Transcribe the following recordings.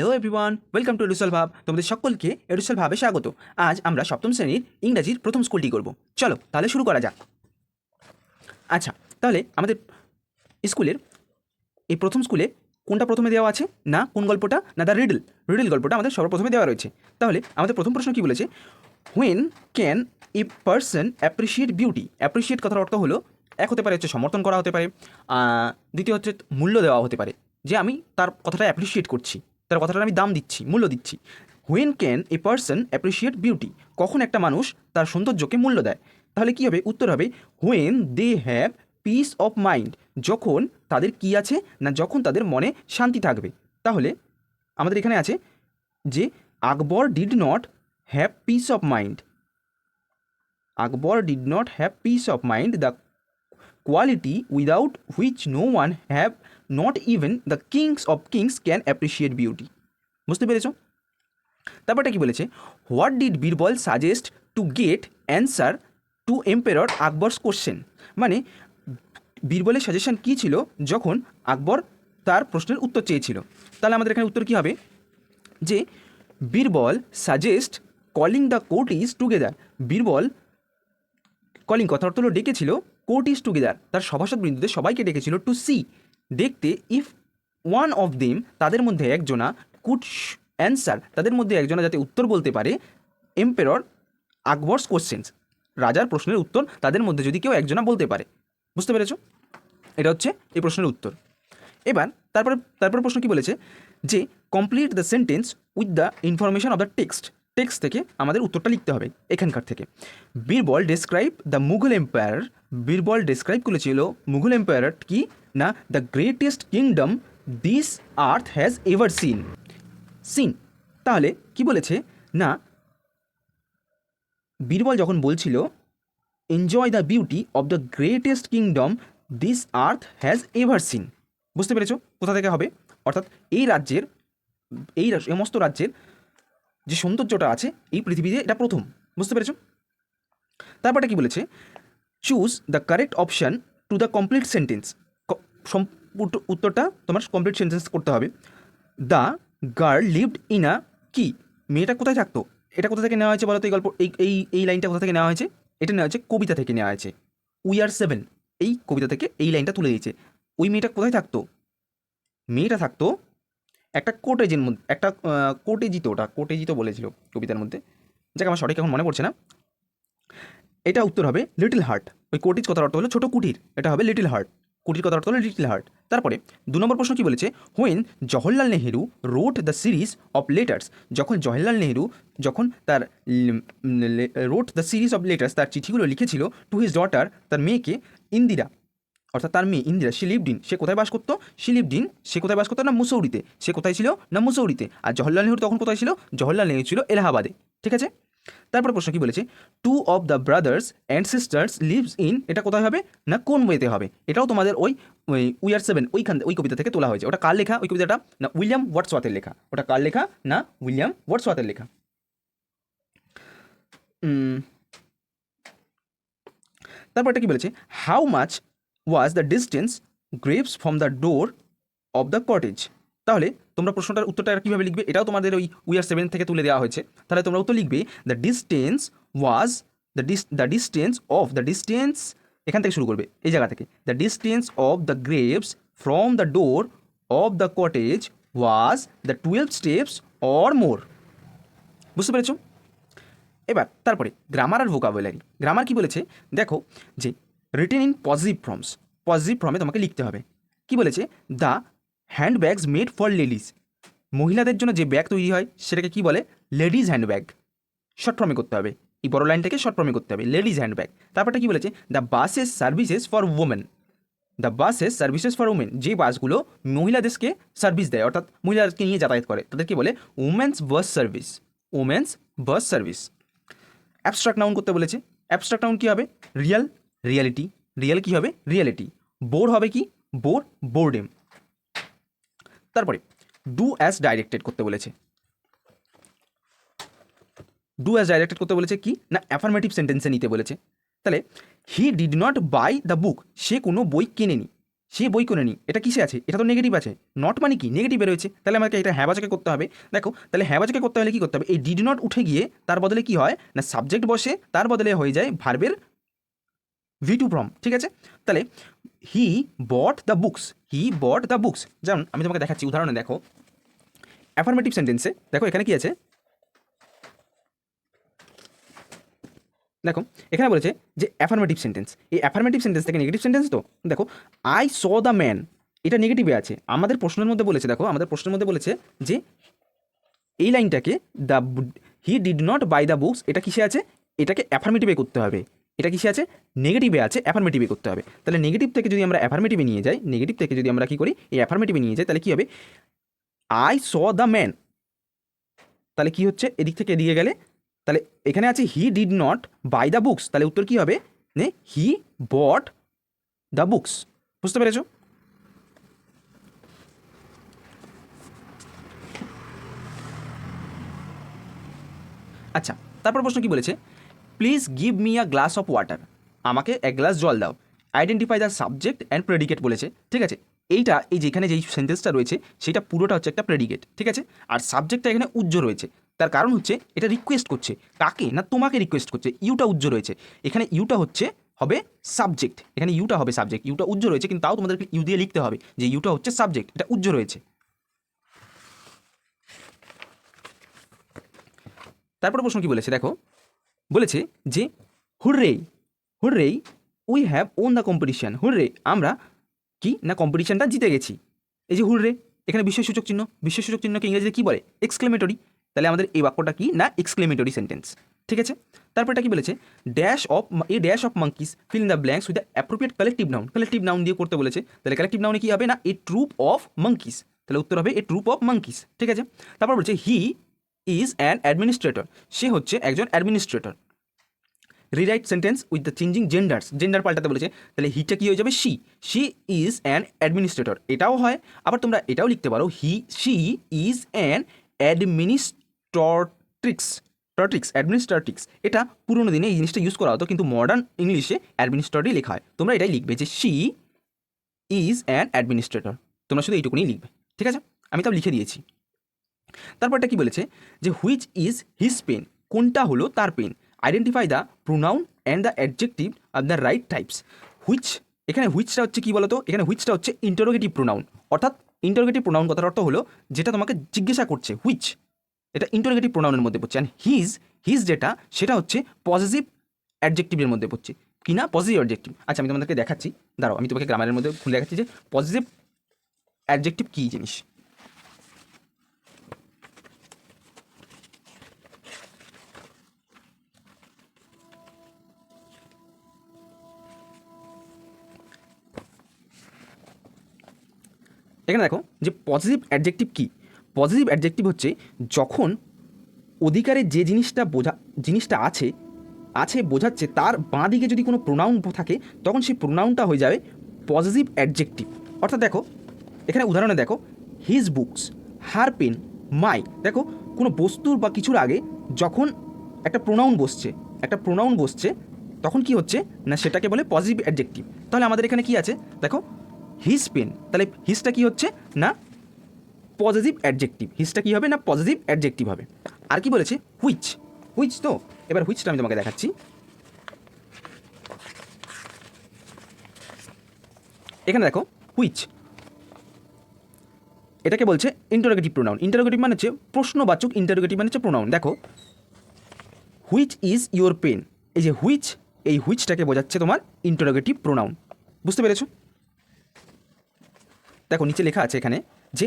Hello everyone welcome to Edusol ভাব তোমাদের সকলকে এডুসল ভাবে স্বাগত। আজ আমরা সপ্তম শ্রেণির ইংরাজির প্রথম স্কুলটি করব। চলো তাহলে শুরু করা যাক। আচ্ছা তাহলে আমাদের স্কুলের এই প্রথম স্কুলে কোনটা প্রথমে দেওয়া আছে? না কোন গল্পটা? না দ্য রিডল রিডল গল্পটা আমাদের সর্বপ্রথমে দেওয়া রয়েছে। তাহলে আমাদের প্রথম প্রশ্ন কী বলেছে? When can a person appreciate beauty appreciate কথার অর্থ হলো, এক হতে পারে হচ্ছে সমর্থন করা হতে পারে দ্বিতীয় হচ্ছে মূল্য দেওয়া হতে পারে, যে আমি তার কথাটা অ্যাপ্রিসিয়েট করছি। তার কথাটা আমি দাম দিচ্ছি, মূল্য দিচ্ছি। When can a person appreciate beauty কখন একটা মানুষ তার সৌন্দর্যকে মূল্য দেয়? তাহলে কী হবে? উত্তর হবে when they have peace of mind যখন তাদের কি আছে না যখন তাদের মনে শান্তি থাকবে। তাহলে আমাদের এখানে আছে যে, Akbar did not have peace of mind Akbar did not have peace of mind the quality without which no one have not even the kings of kings can appreciate beauty বুঝতে পেরেছ? তারপরটা কি বলেছে? What did Birbal suggest to get answer to emperor Akbar's question মানে বীরবলের suggestion কী ছিল? যখন আকবর তার প্রশ্নের উত্তর চেয়েছিল। তাহলে আমাদের এখানে উত্তর কী হবে? যে Birbal suggest calling the court is together Birbal calling কথা অর্থ হলো ডেকেছিল কোর্ট ইজ টুগেদার, তার সভাসদ বৃন্দুদের সবাইকে ডেকেছিল টু সি দেখতে ইফ ওয়ান অফ দেম তাদের মধ্যে একজনা কুড অ্যান্সার তাদের মধ্যে একজনা যাতে উত্তর বলতে পারে এম্পেরর আকবরস কোশ্চেন্স রাজার প্রশ্নের উত্তর তাদের মধ্যে যদি কেউ একজনা বলতে পারে, বুঝতে পেরেছ? এটা হচ্ছে এই প্রশ্নের উত্তর। এবার তারপরে তারপরে প্রশ্ন কি বলেছে? যে complete the sentence with the information of the text text থেকে আমাদের উত্তরটা লিখতে হবে এখানকার থেকে। Birbal describe the Mughal empire Birbal describe করেছিল মুঘল এম্পায়ার কি? না the greatest kingdom this earth has ever seen seen তাহলে কি বলেছে? না, বীরবল যখন বলছিল enjoy the beauty of the greatest kingdom this earth has ever seen বুঝতে পেরেছ কোথা থেকে হবে? অর্থাৎ এই রাজ্যের এই সমস্ত রাজ্যের যে সৌন্দর্যটা আছে, এই পৃথিবীতে এটা প্রথম। বুঝতে পেরেছ? তারপরটা কি বলেছে? Choose the correct option to the complete sentence উত্তরটা তোমার কমপ্লিট সেন্টেন্স করতে হবে। The girl lived in a কি মেয়েটা কোথায় থাকতো? এটা কোথা থেকে নেওয়া হয়েছে বলো তো এই গল্প, এই এই এই লাইনটা কোথা থেকে নেওয়া হয়েছে? এটা নেওয়া হয়েছে কবিতা থেকে নেওয়া হয়েছে। উই আর সেভেন এই কবিতা থেকে এই লাইনটা তুলে দিয়েছে। ওই মেয়েটা কোথায় থাকতো? মেয়েটা থাকতো একটা কোটেজের মধ্যে, একটা কোটেজিত ওটা কোটেজিত বলেছিল কবিতার মধ্যে। যাকে, আমার সঠিক এখন মনে পড়ছে না। এটা উত্তর হবে লিটল হার্ট ওই কোটিজ কথার অর্থ হলো ছোটো কুটির। এটা হবে লিটল হার্ট কুটির কথার অর্থ হলো লিটল হার্ট তারপরে দু নম্বর প্রশ্ন কি বলেছে? When Jawaharlal Nehru wrote the series of letters যখন জওহরলাল নেহেরু যখন তার wrote the series of letters তার চিঠিগুলো লিখেছিল টু হিজ ডটার তার মেয়েকে ইন্দিরা। অর্থাৎ তার মেয়ে ইন্দিরা সে সে কোথায় বাস করতো? সে সে কোথায় বাস করতো? না মুসৌরিতে। সে কোথায় ছিল? না মুসৌরিতে। আর জওহরলাল নেহরু তখন কোথায় ছিল? জওহরলাল নেহরু ছিল এলাহাবাদে। ঠিক আছে? তারপরে প্রশ্ন কি বলেছে? Two of the brothers and sisters lives in এটা কোথায় হবে? না কোন ওয়েতে হবে? এটাও তোমাদের ওই উই আর সেভেন ওইখান ওই কবিতা থেকে তোলা হয়েছে। ওটা কার লেখা? ওই কবিতাটা? না, উইলিয়াম ওয়াটসওয়াথের লেখা। ওটা কার লেখা? না, উইলিয়াম ওয়াটসওয়াথের লেখা। তারপর এটা কি বলেছে? How much was the distance graves from the door of the cottage তাহলে তোমরা প্রশ্নটার উত্তরটা কীভাবে লিখবে, এটাও তোমাদের ওই উইয়ার সেভেন থেকে তুলে দেওয়া হয়েছে। তাহলে তোমরা উত্তর লিখবে the distance was the dis the distance of the distance এখান থেকে শুরু করবে, এই জায়গা থেকে the distance of the graves from the door of the cottage was the twelve steps or more বুঝতে পেরেছ? এবার, তারপরে গ্রামার আর ভোকাবুলারি গ্রামার কি বলেছে? দেখো যে written in positive forms positive ফর্মে তোমাকে লিখতে হবে। কি বলেছে? The hand bags made for ladies. মহিলাদের জন্য যে ব্যাগ তৈরি হয়, সেটাকে কি বলে? লেডিজ হ্যান্ড ব্যাগ শর্ট করতে হবে। এই বড় লাইনটাকে থেকে শর্ট ফর্মে করতে হবে। লেডিজ হ্যান্ড ব্যাগ তারপরটা কি বলেছে? The buses services for women the buses services for women যে বাসগুলো মহিলাদেরকে সার্ভিস দেয়, অর্থাৎ মহিলাদেরকে নিয়ে যাতায়াত করে তাদেরকে বলে? Women's bus service women's bus service abstract noun করতে বলেছে। অ্যাবস্ট্রাক্ট নাউন কী হবে? রিয়াল রিয়ালিটি রিয়াল কী হবে? রিয়ালিটি বোর হবে কি? বোর বোর্ডেম তারপরে ডু অ্যাজ ডাইরেক্টেড করতে বলেছে। ডু অ্যাজ ডাইরেক্টেড করতে বলেছে কি? না অ্যাফার্মেটিভ সেন্টেন্সে নিতে বলেছে। তাহলে he did not buy the book সে কোনো বই কেনেনি। সে বই কিনেনি, এটা কিসে আছে? এটা তো নেগেটিভ আছে। নট মানে কি? নেগেটিভে রয়েছে তাহলে আমাকে এটা হ্যাবাজকে করতে হবে। দেখো, তাহলে হ্যাবাজকে করতে হলে কি করতে হবে? এই ডিড নট উঠে গিয়ে তার বদলে কি হয়? না সাবজেক্ট বসে, তার বদলে হয়ে যায় ভার্বের ভি টু ফ্রম ঠিক আছে? তাহলে he bought the books he bought the books যেমন আমি তোমাকে দেখাচ্ছি, উদাহরণে দেখো। অ্যাফার্মেটিভ সেন্টেন্সে দেখো এখানে কি আছে? দেখো, এখানে বলেছে যে অ্যাফার্মেটিভ সেন্টেন্স এই অ্যাফার্মেটিভ সেন্টেন্স থেকে নেগেটিভ সেন্টেন্স তো? দেখো আই স দ্য ম্যান এটা নেগেটিভে আছে। আমাদের প্রশ্নের মধ্যে বলেছে, দেখো, আমাদের প্রশ্নের মধ্যে বলেছে যে এই লাইনটাকে the he did not buy the books এটা কিসে আছে? এটাকে অ্যাফার্মেটিভে করতে হবে। এটা কিসে আছে? নেগেটিভে আছে অ্যাফার্মেটিভে করতে হবে। তাহলে নেগেটিভ থেকে যদি আমরা অ্যাফার্মেটিভে নিয়ে যাই নেগেটিভ থেকে যদি আমরা কি করি, এই অ্যাফার্মেটিভে নিয়ে যাই, তাহলে কী হবে? আই স দ্য ম্যান তাহলে কি হচ্ছে? এদিক থেকে এদিকে গেলে, তাহলে এখানে আছে he did not buy the books তাহলে উত্তর কী হবে? নে হি বট দ্য বুকস বুঝতে পেরেছ? আচ্ছা তারপর প্রশ্ন কি বলেছে? Please give me a glass of water আমাকে এক গ্লাস জল দাও। Identify the subject and predicate বলেছে। ঠিক আছে? এইটা, এই যেখানে যেই সেন্টেন্সটা রয়েছে, সেটা পুরোটা হচ্ছে একটা প্রেডিকেট ঠিক আছে? আর সাবজেক্টটা এখানে উজ্জ্ব রয়েছে। তার কারণ হচ্ছে, এটা রিকোয়েস্ট করছে। কাকে না তোমাকে রিকোয়েস্ট করছে? ইউটা উজ্জ্ব রয়েছে। এখানে ইউটা হচ্ছে, হবে সাবজেক্ট এখানে ইউটা হবে সাবজেক্ট ইউটা উজ্জ্ব রয়েছে, কিন্তু তাও তোমাদেরকে ইউ দিয়ে লিখতে হবে যে ইউটা হচ্ছে সাবজেক্ট এটা উজ্জ্ব রয়েছে। তারপরে প্রশ্ন কি বলেছে? দেখো বলেছে যে, hurray hurray we have won the competition hurray, আমরা কি না কম্পিটিশানটা জিতে গেছি? এই যে হুররে, এখানে বিশ্বসূচক চিহ্ন। বিশ্বসূচক চিহ্নকে ইংরেজিতে কী বলে? এক্সক্লেমেটরি তাহলে আমাদের এই বাক্যটা কি না এক্সক্লেমেটরি সেন্টেন্স ঠিক আছে? তারপর এটা কি বলেছে? Dash of a dash of monkeys fill the blanks with the appropriate collective noun collective noun দিয়ে করতে বলেছে। তাহলে কালেকটিভ নাউনে কি হবে না? এ ট্রুপ অফ মাঙ্কিস তাহলে উত্তর হবে এ ট্রুপ অফ মাঙ্কিস ঠিক আছে? তারপর বলছে হি ইজ অ্যান অ্যাডমিনিস্ট্রেটর সে হচ্ছে একজন administrator rewrite sentence with the changing genders gender পাল্টাতে বলেছে, তাহলে হিটা কী হয়ে যাবে? She she is an administrator এটাও হয়, আবার তোমরা এটাও লিখতে পারো he she is an administratrix tratrix administratrix এটা পুরোনো দিনে এই জিনিসটা ইউজ করা হতো, কিন্তু মডার্ন ইংলিশে অ্যাডমিনিস্ট্রেটরই লেখা হয়। তোমরা এটাই লিখবে যে শি ইজ অ্যান অ্যাডমিনিস্ট্রেটর তোমরা শুধু এইটুকুনি লিখবে, ঠিক আছে? আমি তাও লিখে দিয়েছি। তারপরটা কি বলেছে? যে হুইচ ইজ হিজ পেন কোনটা হলো তার pen identify the pronoun and the adjective of the right types which এখানে হুইচটা হচ্ছে কি বলতো? এখানে হুইচটা হচ্ছে ইন্টারোগেটিভ প্রোনাউন অর্থাৎ ইন্টারোগেটিভ প্রোনাউন কথার অর্থ হলো যেটা তোমাকে জিজ্ঞাসা করছে হুইচ এটা ইন্টারোগেটিভ প্রোনাউনের মধ্যে পড়ছে। অ্যান্ড হিজ হিজ যেটা, সেটা হচ্ছে পজিটিভ অ্যাডজেক্টিভের মধ্যে পড়ছে। কি না? পজিটিভ অ্যাডজেক্টিভ আচ্ছা আমি তোমাদেরকে দেখাচ্ছি। দাঁড়াও, আমি তোমাকে গ্রামারের মধ্যে খুলে দেখাচ্ছি যে পজিটিভ অ্যাডজেক্টিভ কী জিনিস? এখানে দেখো যে পজিটিভ অ্যাডজেক্টিভ কী? পজিটিভ অ্যাডজেক্টিভ হচ্ছে যখন অধিকারে যে জিনিসটা বোঝা, জিনিসটা আছে আছে বোঝাচ্ছে, তার বাঁ দিকে যদি কোনো প্রোনাউন থাকে, তখন সেই প্রোনাউনটা হয়ে যাবে পজিটিভ অ্যাডজেক্টিভ অর্থাৎ দেখো, এখানে উদাহরণে দেখো his books her pen my দেখো, কোনো বস্তুর বা কিছুর আগে যখন একটা প্রোনাউন বসছে, একটা প্রোনাউন বসছে, তখন কি হচ্ছে? না, সেটাকে বলে পজিটিভ অ্যাডজেক্টিভ তাহলে আমাদের এখানে কি আছে? দেখো হিজ পেন তাহলে হিজটা কি হচ্ছে? না পজিটিভ অ্যাডজেক্টিভ হিজটা কী হবে? না পজিটিভ অ্যাডজেক্টিভ হবে? আর কি বলেছে? হুইচ হুইচ তো? এবার হুইচটা আমি তোমাকে দেখাচ্ছি। এখানে দেখো হুইচ এটাকে বলছে ইন্টারোগেটিভ প্রোনাউন ইন্টারোগেটিভ মানে হচ্ছে প্রশ্নবাচক ইন্টারোগেটিভ মানে হচ্ছে প্রোনাউন দেখো হুইচ ইজ ইউর পেন এই যে হুইচ এই হুইচটাকে বোঝাচ্ছে তোমার ইন্টারোগেটিভ প্রোনাউন বুঝতে পেরেছ? দেখো, নিচে লেখা আছে এখানে যে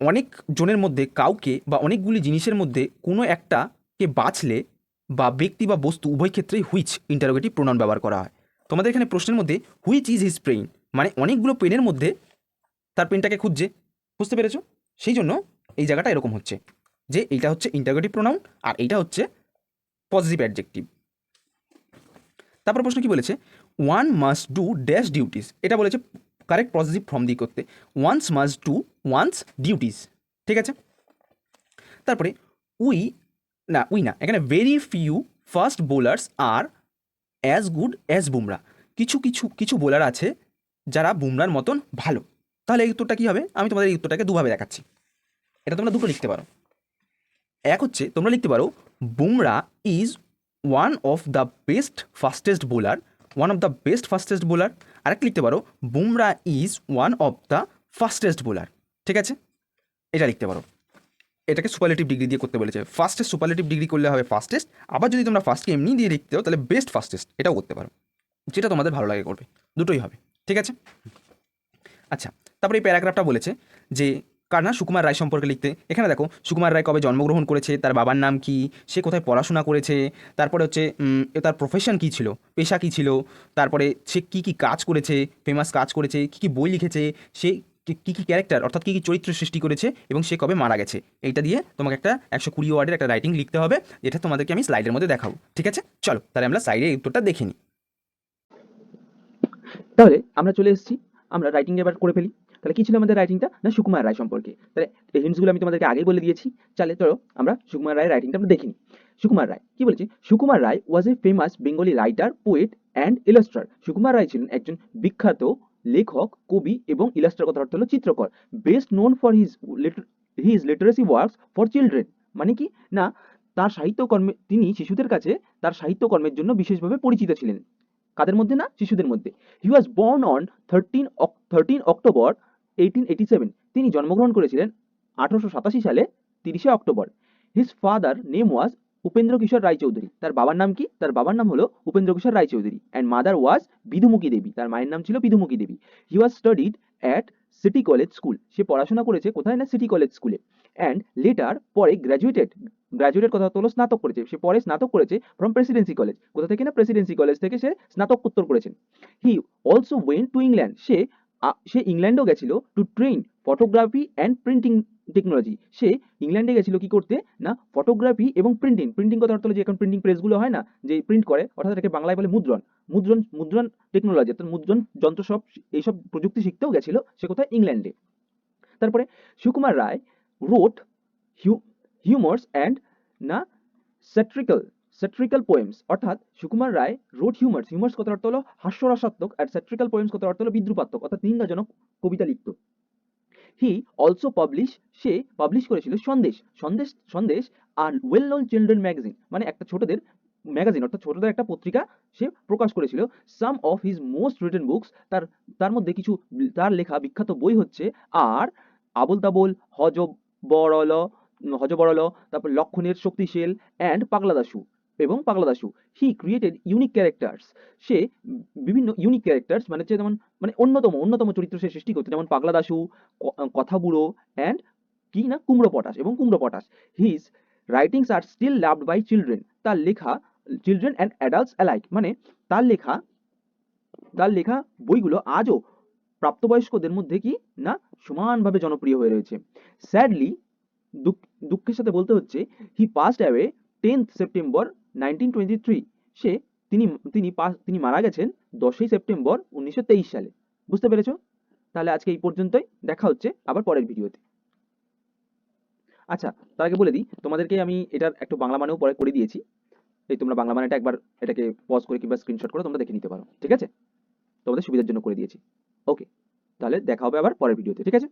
অনেক জনের মধ্যে কাউকে বা অনেকগুলি জিনিসের মধ্যে কোনো একটাকে বাছলে বা ব্যক্তি বা বস্তু উভয় ক্ষেত্রেই হুইচ ইন্টারোগেটিভ প্রোনাউন ব্যবহার করা হয়। তোমাদের এখানে প্রশ্নের মধ্যে হুইচ ইজ হিজ পেইন মানে অনেকগুলো পেনের মধ্যে তার পেনটাকে খুঁজছে। বুঝতে পেরেছ? সেই জন্য এই জায়গাটা এরকম হচ্ছে যে এইটা হচ্ছে ইন্টারোগেটিভ প্রোনাউন আর এইটা হচ্ছে পজিটিভ অ্যাডজেক্টিভ তারপর প্রশ্ন কি বলেছে? One must do dash duties এটা বলেছে কারেক্ট পজিটিভ ফর্ম দিয়ে করতে। One's must to one's duties ঠিক আছে? তারপরে উই না উই না, এখানে very few first bowlers are as good as Bumrah. কিছু কিছু কিছু বোলার আছে যারা বুমরার মতন ভালো। তাহলে এই উত্তরটা কী হবে? আমি তোমাদের এই উত্তরটাকে দুভাবে দেখাচ্ছি। এটা তোমরা দুটো লিখতে পারো। এক হচ্ছে, তোমরা লিখতে পারো, Bumrah is one of the best fastest bowler one of the best fastest bowler আরেকটা লিখতে পারো, Bumrah is one of the fastest bowler ঠিক আছে? এটা লিখতে পারো। এটাকে সুপারলেটিভ ডিগ্রি দিয়ে করতে বলেছে। ফার্স্টেস্ট সুপারলেটিভ ডিগ্রি করলে হবে ফার্স্টেস্ট আবার যদি তোমরা ফার্স্টকে এমনি দিয়ে লিখতে হো তাহলে বেস্ট ফার্স্টেস্ট এটাও করতে পারো। যেটা তোমাদের ভালো লাগে করবে। দুটোই হবে, ঠিক আছে? আচ্ছা তারপরে এই প্যারাগ্রাফটা বলেছে যে কার না সুকুমার রায় সম্পর্কে লিখতে। এখানে দেখো, সুকুমার রায় কবে জন্মগ্রহণ করেছে, তার বাবার নাম কি, সে কোথায় পড়াশোনা করেছে, তারপরে হচ্ছে তার প্রফেশন কী ছিল, পেশা কী ছিল, তারপরে সে কী কী কাজ করেছে ফেমাস কাজ করেছে, কী কী বই লিখেছে, সে কী কী ক্যারেক্টার অর্থাৎ কী কী চরিত্র সৃষ্টি করেছে এবং সে কবে মারা গেছে। এইটা দিয়ে তোমাকে একটা একশো কুড়ি ওয়ার্ডের একটা রাইটিং লিখতে হবে, যেটা তোমাদেরকে আমি স্লাইডের মধ্যে দেখাবো, ঠিক আছে? চলো, তাহলে আমরা এই উত্তরটা দেখে নিই। তাহলে আমরা চলে এসেছি, আমরা রাইটিং এবার করে ফেলি। তাহলে কি ছিল আমাদের রাইটিংটা না সুকুমার রায় সম্পর্কে। তাহলে এই হিন্টসগুলো আমি তোমাদেরকে আগেই বলে দিয়েছি। চলে চলো আমরা সুকুমার রায়ের রাইটিংটা আমরা দেখিনি সুকুমার রায়, কি বলেছি? Sukumar Ray was a famous Bengali writer poet and illustrator Sukumar Ray ছিলেন একজন বিখ্যাত লেখক, কবি এবং ইলাস্ট্রার কথা অর্থ হলো চিত্রকর। Best known for his his literacy works for children মানে কি? না, তার সাহিত্যকর্মে, তিনি শিশুদের কাছে তার সাহিত্যকর্মের জন্য বিশেষভাবে পরিচিত ছিলেন। কাদের মধ্যে না? শিশুদের মধ্যে। He was born on thirteen thirteen October eighteen eighty seven তিনি জন্মগ্রহণ করেছিলেন আঠারোশো সাতাশি সালে, তিরিশে October. His father name was Upendra Kishore Roychowdhury. তার বাবার নাম কি? তার বাবার নাম হলো Upendra Kishore Roychowdhury. And mother was Bidhumukhi Devi. তার মায়ের নাম ছিল Bidhumukhi Devi. He was studied at city college school সে পড়াশোনা করেছে কোথায় না? সিটি কলেজ স্কুলে অ্যান্ড লেটার পরে গ্র্যাজুয়েটেড গ্র্যাজুয়েটেড কথা হলো স্নাতক করেছে। সে পরে স্নাতক করেছে ফ্রম প্রেসিডেন্সি কলেজ কোথা থেকে না? প্রেসিডেন্সি কলেজ থেকে সে স্নাতকোত্তর করেছেন। He also went to England সে সে ইংল্যান্ডও গেছিল to train photography and printing technology সে ইংল্যান্ডে গেছিল কি করতে? না ফটোগ্রাফি এবং প্রিন্টিং প্রিন্টিং কথা অর্থ যে এখন প্রিন্টিং প্রেসগুলো হয় না, যে প্রিন্ট করে, অর্থাৎ এটাকে বাংলায় বলে মুদ্রণ। মুদ্রণ মুদ্রণ টেকনোলজি অর্থাৎ মুদ্রণ যন্ত্র সব, এইসব প্রযুক্তি শিখতেও গেছিল সে কোথায়? ইংল্যান্ডে তারপরে Sukumar Ray wrote Hugh humours and না স্যাট্রিক্যাল স্যাট্রিক্যাল পোয়েমস অর্থাৎ Sukumar Ray wrote humorous humorous কথার অর্থ হলো? হাস্যরসাত্মক আর স্যাট্রিক্যাল পোয়েমস কথার অর্থ হলো? বিদ্রুপাত্মক, অর্থাৎ নিন্দাজনক কবিতা লিখত। হি অলসো পাবলিশ সে পাবলিশ করেছিল Sandesh Sandesh Sandesh are well known children magazine মানে একটা ছোটদের ম্যাগাজিন অর্থাৎ ছোটদের একটা পত্রিকা সে প্রকাশ করেছিল। Some of his most written books তার তার মধ্যে কিছু, তার লেখা বিখ্যাত বই হচ্ছে আর আবল তাবল হজ বড়ল হজ বড়ল তারপর লক্ষণের শক্তিশীল অ্যান্ড পাগলা দাসু এবং Pagla Dasu he created unique characters সে বিভিন্ন ইউনিক ক্যারেক্টার্স মানে হচ্ছে যেমন মানে অন্যতম অন্যতম চরিত্র সে সৃষ্টি করতে যেমন পাগলা দাসু কথা বুড়ো অ্যান্ড কি না? কুমড়ো পটাশ এবং Kumro Potash. His writings are still loved by children তার লেখা চিলড্রেন অ্যান্ড অ্যাডাল্টস অ্যালাইক মানে তার লেখা তার লেখা বইগুলো আজও প্রাপ্তবয়স্কদের মধ্যে কি না? সমানভাবে জনপ্রিয় হয়ে রয়েছে। স্যাডলি দুঃখের সাথে বলতে হচ্ছে he passed away tenth September nineteen twenty three সে তিনি তিনি তিনি মারা গেছেন দশই সেপ্টেম্বর উনিশশো তেইশ সালে। বুঝতে পেরেছ? তাহলে আজকে এই পর্যন্তই। দেখা হচ্ছে আবার পরের ভিডিওতে। আচ্ছা তার আগে বলে দিই, তোমাদেরকে আমি এটার একটু বাংলা মানেও পরে করে দিয়েছি। এই তোমরা বাংলা মানেটা একবার এটাকে পজ করে কিংবা স্ক্রিনশট করে তোমরা দেখে নিতে পারো। ঠিক আছে? তোমাদের সুবিধার জন্য করে দিয়েছি। ওকে তাহলে দেখা হবে আবার পরের ভিডিওতে। ঠিক আছে?